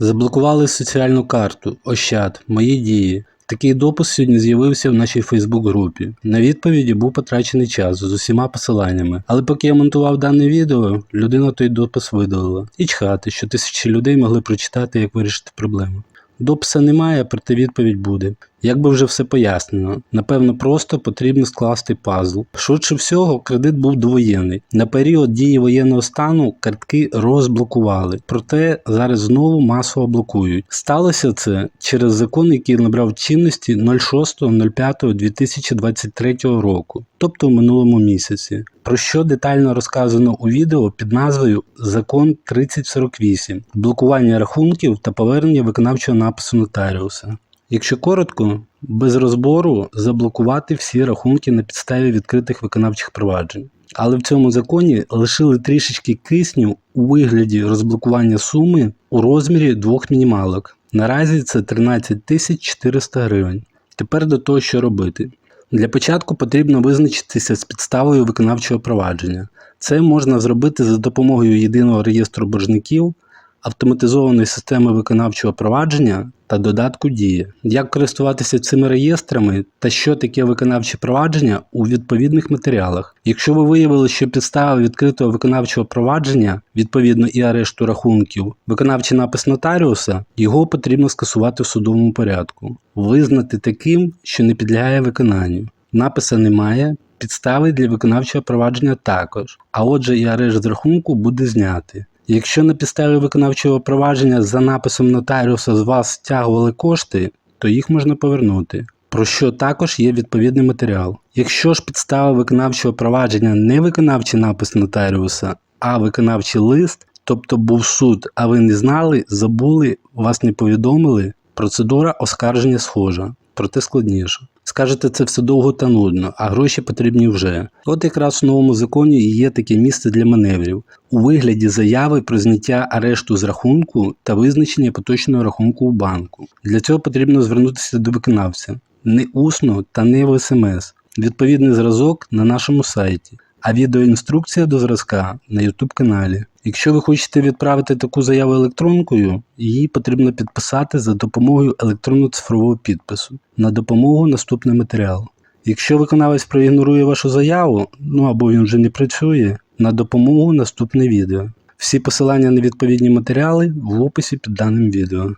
Заблокували соціальну карту, Ощад, мої дії. Такий допис сьогодні з'явився в нашій Фейсбук-групі. На відповіді був потрачений час з усіма посиланнями. Але поки я монтував дане відео, людина той допис видалила. І чхати, що тисячі людей могли прочитати, як вирішити проблему. Дописа немає, проте відповідь буде. Як би вже все пояснено, напевно, просто потрібно скласти пазл. Швидше всього, кредит був довоєнний. На період дії воєнного стану картки розблокували, проте зараз знову масово блокують. Сталося це через закон, який набрав чинності 06.05.2023 року, тобто в минулому місяці. Про що детально розказано у відео під назвою Закон 3048 блокування рахунків та повернення виконавчого напису нотаріуса. Якщо коротко, без розбору заблокувати всі рахунки на підставі відкритих виконавчих проваджень. Але в цьому законі лишили трішечки кисню у вигляді розблокування суми у розмірі двох мінімалок. Наразі це 13 тисяч 400 гривень. Тепер до того, що робити. Для початку потрібно визначитися з підставою виконавчого провадження. Це можна зробити за допомогою єдиного реєстру боржників, автоматизованої системи виконавчого провадження та додатку Дія. Як користуватися цими реєстрами та що таке виконавче провадження у відповідних матеріалах. Якщо ви виявили, що підстава відкритого виконавчого провадження, відповідно і арешту рахунків, виконавчий напис нотаріуса, його потрібно скасувати в судовому порядку, визнати таким, що не підлягає виконанню. Написа немає, підстави для виконавчого провадження також, а отже і арешт з рахунку буде знятий. Якщо на підставі виконавчого провадження за написом нотаріуса з вас стягували кошти, то їх можна повернути. Про що також є відповідний матеріал. Якщо ж підстава виконавчого провадження не виконавчий напис нотаріуса, а виконавчий лист, тобто був суд, а ви не знали, забули, вас не повідомили, процедура оскарження схожа, проте складніша. Скажете, це все довго та нудно, а гроші потрібні вже. От якраз в новому законі і є таке місце для маневрів у вигляді заяви про зняття арешту з рахунку та визначення поточного рахунку у банку. Для цього потрібно звернутися до виконавця не усно та не в смс. Відповідний зразок на нашому сайті, а відеоінструкція до зразка на YouTube каналі. Якщо ви хочете відправити таку заяву електронкою, її потрібно підписати за допомогою електронно-цифрового підпису. На допомогу наступний матеріал. Якщо виконавець проігнорує вашу заяву, ну або він вже не працює, на допомогу наступне відео. Всі посилання на відповідні матеріали в описі під даним відео.